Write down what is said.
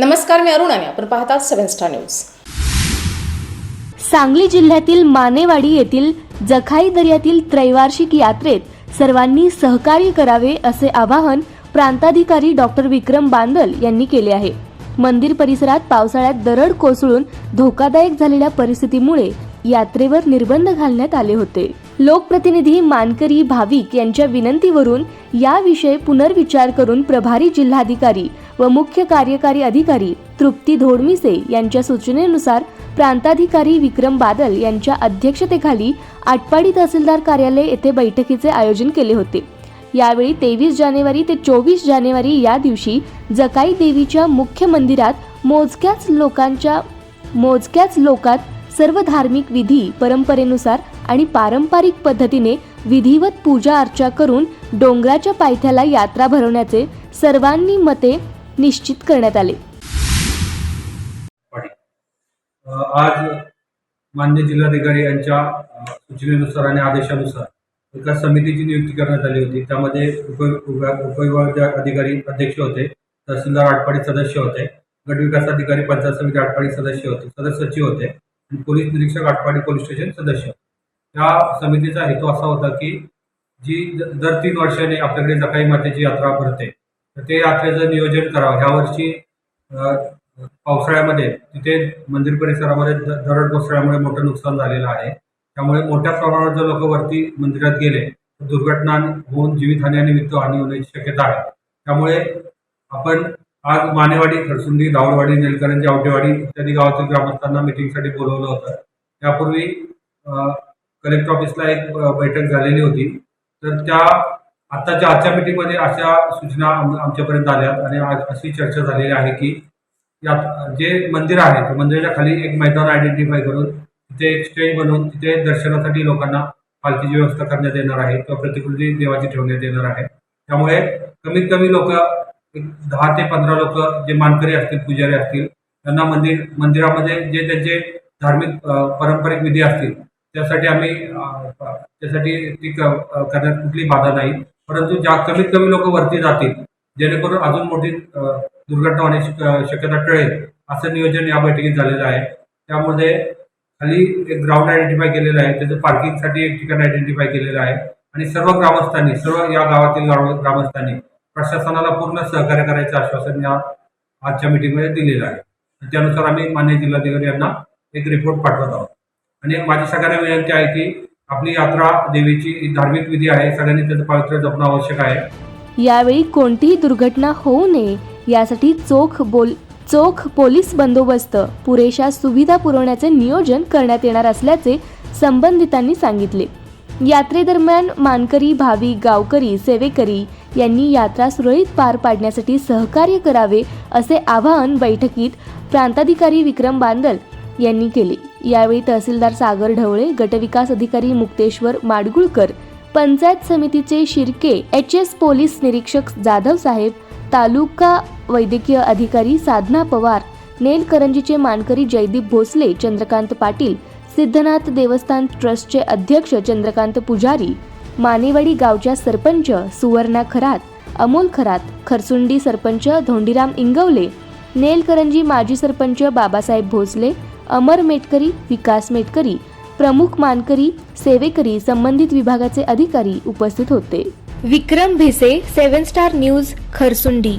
नमस्कार मी अरुण. आणि आपण पाहतात सेव्हन स्टार न्यूज. सांगली जिल्ह्यातील मानेवाडी येथील जखाई दर्यातील त्रैवार्षिक यात्रेत सर्वांनी सहकार्य करावे असे आवाहन प्रांताधिकारी डॉक्टर विक्रम बांदल यांनी केले आहे. मंदिर परिसरात पावसाळ्यात दरड कोसळून धोकादायक झालेल्या परिस्थितीमुळे यात्रेवर निर्बंध घालण्यात आले होते. लोकप्रतिनिधी मानकरी भाविक यांच्या विनंतीवरून याविषयी पुनर्विचार करून प्रभारी जिल्हाधिकारी व मुख्य कार्यकारी अधिकारी तृप्ती धोडमिसे यांच्या सूचनेनुसार प्रांताधिकारी विक्रम बादल यांच्या अध्यक्षतेखाली आटपाडी तहसीलदार कार्यालय येथे बैठकीचे आयोजन केले होते. यावेळी तेवीस जानेवारी ते चोवीस जानेवारी या दिवशी जकाई देवीच्या मुख्य मंदिरात मोजक्याच लोकांच्या मोजक्याच लोकात सर्व धार्मिक विधी परंपरेनुसार आणि पारंपरिक पद्धतीने विधिवत पूजा अर्चा करून डोंगराच्या पायथ्याला यात्रा भरवण्याचे सर्वांनी मते निश्चित करण्यात आले. आज मान्य जिल्हाधिकारी यांच्या सूचनेनुसार आणि आदेशानुसार एका समितीची नियुक्ती करण्यात आली होती. त्यामध्ये उप उपविभाग अधिकारी अध्यक्ष होते तहसीलदार आटपाडी सदस्य होते गटविकास अधिकारी पंचायत समिती आटपाडी सदस्य होते सदस्य सचिव होते. पोलीस निरीक्षक आटपाडी पोलीस स्टेशन सदस्य. या समितीचा हेतू असा होता की जी दर तीन वर्षाने आपल्याकडे जकाई मातेची यात्रा भरते तर ते यात्रेचं नियोजन करावं. ह्या वर्षी पावसाळ्यामध्ये तिथे मंदिर परिसरामध्ये दरड कोसळ्यामुळे मोठं नुकसान झालेलं आहे. त्यामुळे मोठ्या प्रमाणात जर लोक वरती मंदिरात गेले तर दुर्घटना होऊन जीवितहानी आणि वित्तहानी होण्याची शक्यता आहे. त्यामुळे आपण आज मानेवाडी खडसुंदी दावडवाडी निलकरंजी आवटेवाडी इत्यादी गावातील ग्रामस्थांना मिटिंगसाठी बोलवलं होतं. त्यापूर्वी कलेक्टर ऑफिसला एक बैठक झालेली होती. तर त्या आत्ताच्या आजच्या मिटिंगमध्ये अशा सूचना आम- आमच्यापर्यंत आल्या आणि आज अशी चर्चा झालेली आहे की यात जे मंदिर आहे त्या मंदिराच्या खाली एक मैदान आयडेंटिफाय करून तिथे एक स्टेज बनवून तिथे दर्शनासाठी लोकांना पालखीची व्यवस्था करण्यात येणार आहे किंवा प्रतिकृती देवाची ठेवण्यात येणार आहे. त्यामुळे कमीत कमी लोक एक दहा ते पंधरा लोक जे मानकरी असतील पुजारी असतील त्यांना मंदिर मंदिरामध्ये जे त्यांचे धार्मिक पारंपरिक विधी असतील त्यासाठी आम्ही त्यासाठी ती करण्यात कुठली बाधा नाही. परंतु ज्या कमीत कमी लोक वरती जातील जेणेकरून अजून मोठी दुर्घटना होण्याची शक्यता टळेल असं नियोजन या बैठकीत झालेलं आहे. त्यामध्ये खाली एक ग्राउंड आयडेंटिफाय केलेलं आहे त्याचं पार्किंगसाठी एक ठिकाण आयडेंटिफाय केलेलं आहे. आणि सर्व ग्रामस्थांनी सर्व या गावातील ग्रामस्थांनी प्रशासनाला पूर्ण सहकार्य करायचं आश्वासन या आजच्या मिटिंगमध्ये दिलेलं आहे. त्यानुसार आम्ही मान्य जिल्हाधिकारी यांना एक रिपोर्ट पाठवत आहोत. आणि माझी सगळ्यांना विनंती आहे की आपली यात्रा देवीची धार्मिक विधी आहे. सगळ्यांनी त्याचं पावित्र्य जपणं आवश्यक आहे. यावेळी कोणतीही दुर्घटना होऊ नये. यासाठी चोख बोल चोख पोलीस बंदोबस्त पुरेशा सुविधा पुरवण्याचे नियोजन करण्यात येणार असल्याचे संबंधितांनी सांगितले. यात्रेदरम्यान मानकरी भावी गावकरी सेवेकरी यांनी यात्रा सुरळीत पार पाडण्यासाठी सहकार्य करावे असे आवाहन बैठकीत प्रांताधिकारी विक्रम बांदल यांनी केले. यावेळी तहसीलदार सागर ढवळे गटविकास अधिकारी मुक्तेश्वर माडगुळकर पंचायत समितीचे शिर्के एच एस पोलीस निरीक्षक जाधव साहेब तालुका वैद्यकीय अधिकारी साधना पवार नेलकरंजीचे मानकरी जयदीप भोसले चंद्रकांत पाटील सिद्धनाथ देवस्थान ट्रस्टचे अध्यक्ष चंद्रकांत पुजारी मानेवाडी गावच्या सरपंच सुवर्णा खरात अमोल खरात खरसुंडी सरपंच धोंडीराम इंगवले नेलकरंजी माजी सरपंच बाबासाहेब भोसले अमर मेटकरी विकास मेटकरी प्रमुख मानकरी सेवेकरी संबंधित विभागाचे अधिकारी उपस्थित होते. Vikram Bhise seven star news Kharsundi.